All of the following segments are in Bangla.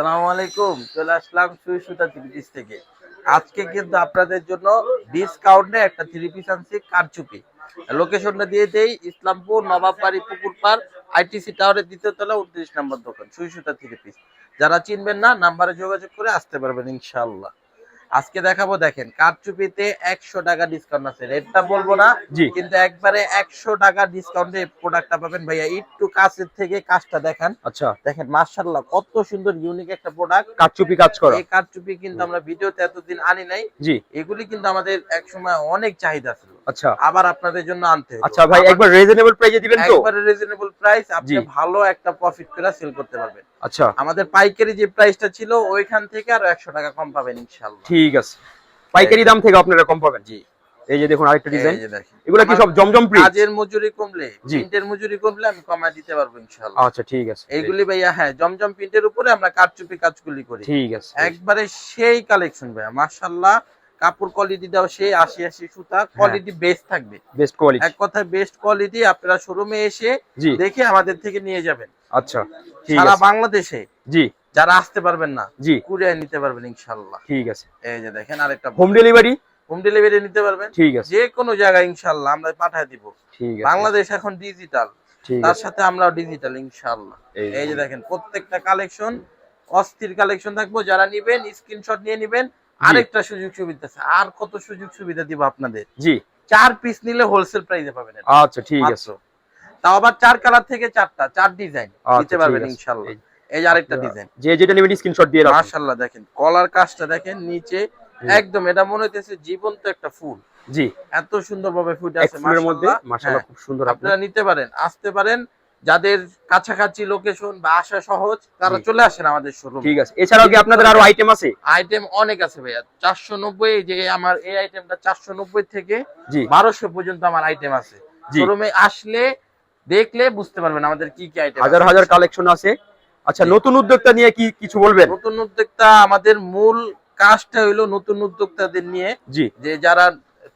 সালামু আলাইকুম, চলে আসলাম সুই সুতা থ্রি থেকে। আজকে কিন্তু আপনাদের জন্য ডিসকাউন্টে একটা থ্রি পিস আনছি, কারচুপি। লোকেশনটা দিয়ে দেই, ইসলামপুর, নবাববাড়ি, পুকুর পার আইটিসি টাওয়ারের দ্বিতীয় তলা, উনত্রিশ নম্বর দোকান সুই সুতা থ্রি পিস যারা চিনবেন না, নাম্বারে যোগাযোগ করে আসতে পারবেন ইনশাআল্লাহ। আজকে দেখাবো দেখেন কারচুপিতে একশো টাকা ডিসকাউন্ট আছে। রেটটা বলব না কিন্তু একবারে একশো টাকা ডিসকাউন্টে প্রোডাক্টটা পাবেন। ভাইয়া একটু কাছের থেকে কাজটা দেখেন। আচ্ছা। দেখেন মার্শাল্লাহ কত সুন্দর ইউনিক একটা প্রোডাক্ট কারচুপি কাজ করে। এই কারচুপি কিন্তু আমরা ভিডিওতে এতদিন আনি নাই। জি। এগুলি কিন্তু আমাদের একসময় অনেক চাহিদা ছিল। আচ্ছা। আবার আপনাদের জন্য আনতে। আচ্ছা ভাই একবার রিজনেবল প্রাইসে দিবেন তো? একবারে রিজনেবল প্রাইস আপনি ভালো একটা প্রফিট করে সেল করতে পারবেন। আচ্ছা। আমাদের পাইকারি যে প্রাইসটা ছিল ওইখান থেকে আরও একশো টাকা কম পাবেন ইনশাল্লাহ ঠিক আছে। পাইকারি দাম থেকে আপনারা কম পাবেন? জি। এই যে দেখুন আরেকটা ডিজাইন এই যে দেখেন। এগুলো কি সব জমজম প্রিন্ট কাজের মজুরি কমলে প্রিন্টের মজুরি কমলে আমি কমায় দিতে পারব ইনশাল্লাহ আচ্ছা ঠিক আছে। এইগুলি ভাইয়া হ্যাঁ জমজম প্রিন্টের উপরে আমরা কারচুপি কাজগুলি করি। ঠিক আছে। একবারে সেই কালেকশন ভাইয়া মাশাল্লাহ কাপড় কোয়ালিটি দাও সেই আশি আশি সুতা হ্যাঁ। কোয়ালিটি বেস্ট থাকবে। বেস্ট কোয়ালিটি এক কথায় বেস্ট কোয়ালিটি আপনারা শোরুমে এসে দেখে আমাদের থেকে নিয়ে যাবেন। আচ্ছা সারা বাংলাদেশে জি। যারা আসতে পারবেন না জি। কুরিয়ার নিতে পারবেন ইনশাল্লাহ ঠিক আছে। এই যে দেখেন আরেকটা হোম ডেলিভারি হোম ডেলিভারি নিতে পারবেন। ঠিক আছে। যে কোনো জায়গায় ইনশাল্লাহ আমরা পাঠিয়ে দিব। ঠিক আছে। বাংলাদেশ এখন ডিজিটাল ঠিক তার সাথে আমরাও ডিজিটাল ইনশাল্লাহ এই এই যে দেখেন প্রত্যেকটা কালেকশন অস্থির কালেকশন থাকব। যারা নিবেন স্ক্রিনশট নিয়ে নিবেন আরেকটা সুযোগ সুবিধা আছে। আর কত সুযোগ সুবিধা দিব আপনাদের? জি। চার পিস নিলে হোলসেল প্রাইসে পাবেন আচ্ছা ঠিক আছে। তাও আবার চার কালার থেকে চারটা চার ডিজাইন আচ্ছা, নিতে পারবেন। ইনশাল্লাহ এই- আরেকটা ডিজাইন যে যেটা নেবেন স্ক্রিনশট দিয়ে রাখুন। মাশাআল্লাহ দেখেন কলার কাজটা দেখেন নিচে একদম এটা মনে হইতেছে জীবন্ত একটা ফুল। জি। এত সুন্দর ভাবে ফুটে আছে মাশাআল্লাহ। মাশাআল্লাহ হ্যাঁ, খুব সুন্দর আপনারা। নিতে পারেন আসতে পারেন যাদের কাছাকাছি লোকেশন বা আসা সহজ তারা চলে আসেন আমাদের শোরুম ঠিক আছে। এছাড়াও কি আপনাদের আরও আইটেম আছে? আইটেম অনেক আছে ভাইয়া। চারশো নব্বই যে আমার এই আইটেমটা চারশো নব্বই থেকে জি। বারোশো পর্যন্ত আমার আইটেম আছে। শোরুমে আসলে দেখলে বুঝতে পারবেন আমাদের কি কি আইটেম হাজার হাজার কালেকশন আছে। আচ্ছা নতুন উদ্যোক্তা নিয়ে কি কিছু বলবেন? নতুন উদ্যোক্তা আমাদের মূল কাজটা হইল নতুন উদ্যোক্তাদের নিয়ে যে যারা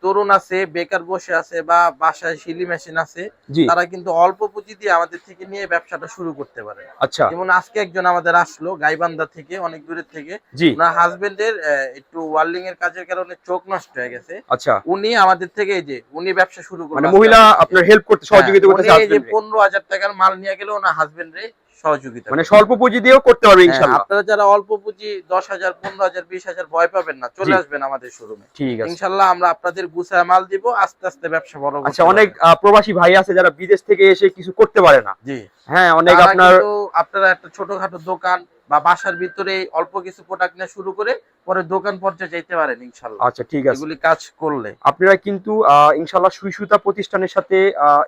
তরুণ আছে বেকার বসে আছে বা বাসায় সিলি মেশিন আছে তারা কিন্তু অল্প পুঁজি দিয়ে আমাদের থেকে নিয়ে ব্যবসাটা শুরু করতে পারে। আচ্ছা। যেমন আজকে একজন আমাদের আসলো গাইবান্ধা থেকে অনেক দূরের থেকে। ওনার হাজবেন্ডের একটু ওয়ার্লিং এর কাজের কারণে চোখ নষ্ট হয়ে গেছে। আচ্ছা। উনি আমাদের থেকে এই যে উনি ব্যবসা শুরু করল মানে মহিলা আপনার হেল্প করতে সহযোগিতা করতে হ্যাঁ, পনেরো হাজার টাকার মাল নিয়ে গেলে ওনার হাজবেন্ড রে সহযোগিতা মানে স্বল্প পুঁজি দিয়েও করতে পারবে হ্যাঁ, ইনশাআল্লাহ। আপনারা যারা অল্প পুঁজি দশ হাজার পনেরো হাজার বিশ হাজার ভয় পাবেন না চলে আসবেন আমাদের শোরুমে ঠিক আছে। ইনশাআল্লাহ আমরা আপনাদের গুছায় মাল দিব আস্তে আস্তে ব্যবসা বড় আচ্ছা অনেক প্রবাসী ভাই আছে যারা বিদেশ থেকে এসে কিছু করতে পারে না। জি। হ্যাঁ অনেক আপনার আপনারা একটা ছোটখাটো দোকান বা বাসার ভিতরে অল্প কিছু প্রোডাক্ট নিয়ে শুরু করে পরে দোকান পর্যায়ে যাইতে পারেন ইনশাল্লাহ। আচ্ছা ঠিক আছে। এগুলি কাজ করলে। আপনারা কিন্তু ইনশাল্লাহ সুই সুতা প্রতিষ্ঠানের সাথে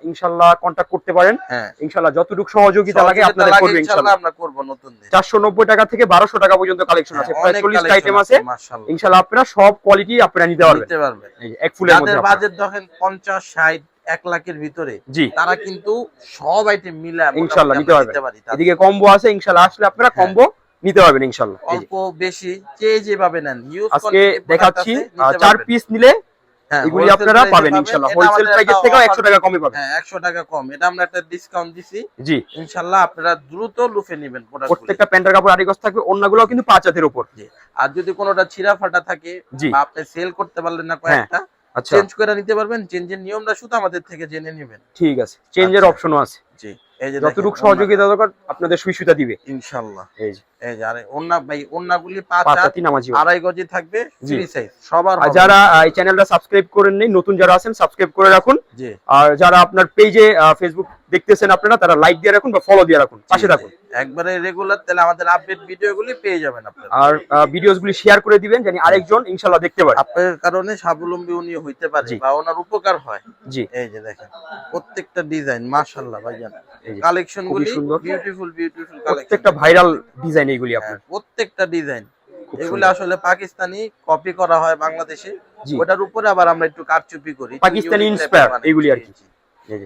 ইনশাল্লাহ কন্ট্যাক্ট করতে পারেন। হ্যাঁ। ইনশাল্লাহ যতটুকু সহযোগিতা লাগে আপনারা লাগে করবে ইনশাল্লাহ আমরা করব নতুন দিন চারশো নব্বই টাকা থেকে বারোশো টাকা পর্যন্ত কালেকশন আছে হ্যাঁ, আইটেম আছে মাশাআল্লাহ। ইনশাল্লাহ আপনারা সব কোয়ালিটি আপনারা নিতে পারবেন। নিতে পারবেন। এক ফুলের মধ্যে বাজেট দেখেন পঞ্চাশ ষাট এক লাখের ভিতরে জি। তারা কিন্তু সব আইটেম মিলে ইনশাল্লাহ নিতে পারবেন। এদিকে কম্বো আছে ইনশাল্লাহ আসলে আপনারা হ্যাঁ। কম্বো নিতে পারবেন ইনশাল্লাহ। অল্প বেশি যে যেভাবে নেন ইউজ আজকে দেখাচ্ছি চার পিস নিলে হ্যাঁ, এগুলি আপনারা পাবেন ইনশাল্লাহ। হোলসেল প্রাইসের থেকেও একশো টাকা কমে পাবেন। হ্যাঁ একশো টাকা কম। এটা আমরা একটা ডিসকাউন্ট দিছি। জি। ইনশাল্লাহ আপনারা দ্রুত লুফে নেবেন প্রত্যেকটা প্যান্টের কাপড় আড়ি গজ থাকবে অন্যগুলো কিন্তু পাঁচ হাতের উপর। আর যদি কোনোটা ছিঁড়া ফাটা থাকে বা আপনি সেল করতে পারলেন না কয়েকটা আচ্ছা চেঞ্জ করে নিতে পারবেন চেঞ্জের নিয়মটা শুধু আমাদের থেকে জেনে নেবেন। ঠিক আছে চেঞ্জের আচ্ছা। অপশনও আছে। এই যে যতটুকু সহযোগিতা দরকার আপনাদের সুই সুতা দিবে এই যে। এই যে আরে ওন্না ভাই ওন্নাগুলি পাঁচ পাঁচ হাতি নামাজি আড়াই গজি থাকবে ফ্রি সাইজ সবার যারা এই চ্যানেলটা সাবস্ক্রাইব করেন নেই নতুন যারা আছেন সাবস্ক্রাইব করে রাখুন। জি। আর যারা আপনার পেজে ফেসবুক দেখতেছেন আপনারা তারা লাইক দিয়ে রাখুন বা ফলো দিয়ে রাখুন পাশে থাকুন। একবারে রেগুলার তাহলে আমাদের আপডেট ভিডিওগুলি পেয়ে যাবেন আপনারা। আর ভিডিওস গুলি শেয়ার করে দিবেন জানি আরেকজন ইনশাল্লাহ দেখতে পারে। আপনার কারণে স্বাবলম্বী উনি হইতে পারে। বা ওনার উপকার হয়। জি। এই যে দেখেন প্রত্যেকটা ডিজাইন মাশাআল্লাহ ভাইজান। কালেকশন খুবই গুলি সুন্দর। বিউটিফুল বিউটিফুল প্রত্যেকটা ভাইরাল ডিজাইন এগুলি আপনার। প্রত্যেকটা ডিজাইন এগুলো আসলে পাকিস্তানি কপি করা হয় বাংলাদেশে। ওটার উপরে আবার আমরা একটু কারচুপি করি। পাকিস্তানি। এগুলি আর কি। যে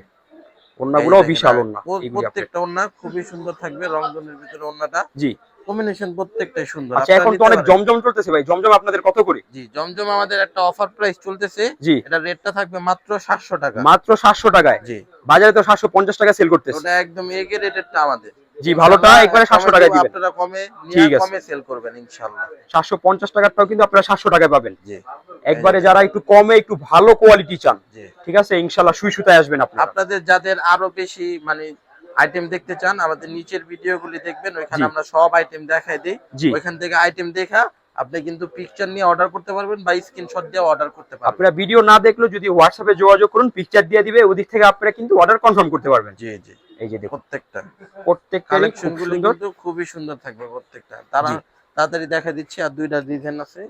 ওন্নাগুলো বিশাল ওন্না প্রত্যেকটা ওন্না খুবই সুন্দর থাকবে রংধনুর ভিতরে ওন্নাটা জি। কম্বিনেশন প্রত্যেকটাই সুন্দর। আচ্ছা এখন তো অনেক জমজম চলতেছে ভাই জমজম আপনাদের কত করে? জি জমজম আমাদের একটা অফার প্রাইস চলতেছে। জি। এটা রেটটা থাকবে মাত্র সাতশো টাকা। মাত্র সাতশো টাকায়? জি। বাজারে তো সাতশো পঞ্চাশ টাকা সেল করতেছে। ওটা একদম এগে রেটেরটা আমাদের। জি ভালোটা একবারে সাতশো কমে টাকায় দিবেন। আপনারা কমে ঠিক কমে সেল করবেন ইনশাআল্লাহ। সাতশো পঞ্চাশ টাকারটাও কিন্তু আপনারা সাতশো টাকায় পাবেন। জি। একবারে যারা একটু কমে একটু ভালো কোয়ালিটি চান ঠিক আছে? ইনশাল্লাহ সুই সুতায় আসবেন আপনারা। আপনাদের যাদের আরও বেশি মানে আইটেম দেখতে চান আমাদের নিচের ভিডিওগুলি দেখবেন ওইখানে আমরা সব আইটেম দেখাই দিই। ওইখান থেকে আইটেম দেখা আপনি কিন্তু পিকচার নিয়ে অর্ডার করতে পারবেন বা স্ক্রিনশট দিয়ে অর্ডার করতে পারবেন। আপনারা ভিডিও না দেখলেও যদি হোয়াটসঅ্যাপে যোগাযোগ করুন পিকচার দিয়ে দিবে ওদিক থেকে আপনারা কিন্তু অর্ডার কনফার্ম করতে পারবেন। জি জি। এই যে দেখুন। প্রত্যেকটা। প্রত্যেকটারই কালেকশন গুলি কিন্তু খুবই সুন্দর থাকবে প্রত্যেকটা। তারা তাড়াতাড়ি দেখা দিচ্ছি আর দুইটা ডিজাইন আছে।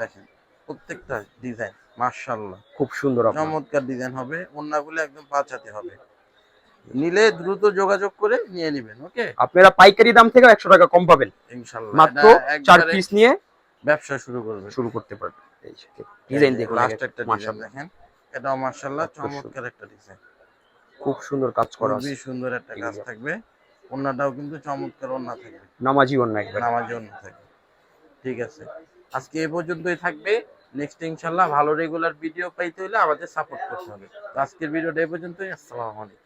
দেখেন প্রত্যেকটা ডিজাইন মাশাআল্লাহ। খুব সুন্দর চমৎকার ডিজাইন হবে ওন্নাগুলো একদম পাঁচ হাতে হবে। নিলে দ্রুত যোগাযোগ করে নিয়ে নেবেন ওকে? আপনারা পাইকারি দাম থেকে একশো টাকা কম পাবেন। ইনশাআল্লাহ মাত্র চার পিস নিয়ে ব্যবসা শুরু করবে। শুরু করতে পারবেন। ডিজাইন দেখুন লাস্ট একটা ডিজাইন দেখেন। এটাও মাশাআল্লাহ চমৎকার একটা ডিজাইন খুব সুন্দর কাজ করা আছে। সুন্দর একটা কাজ থাকবে। ওন্নাটাও কিন্তু চমৎকার ওন্না থাকবে। নামাজি অন্য একবার। নামাজ জন্য থাকবে। ঠিক আছে। আজকে এই পর্যন্তই থাকবে। নেক্সট ইনশাল্লাহ ভালো রেগুলার ভিডিও পাইতে হলে আমাদের সাপোর্ট করতে হবে। আজকের ভিডিওটা এই পর্যন্তই। আসসালামু আলাইকুম।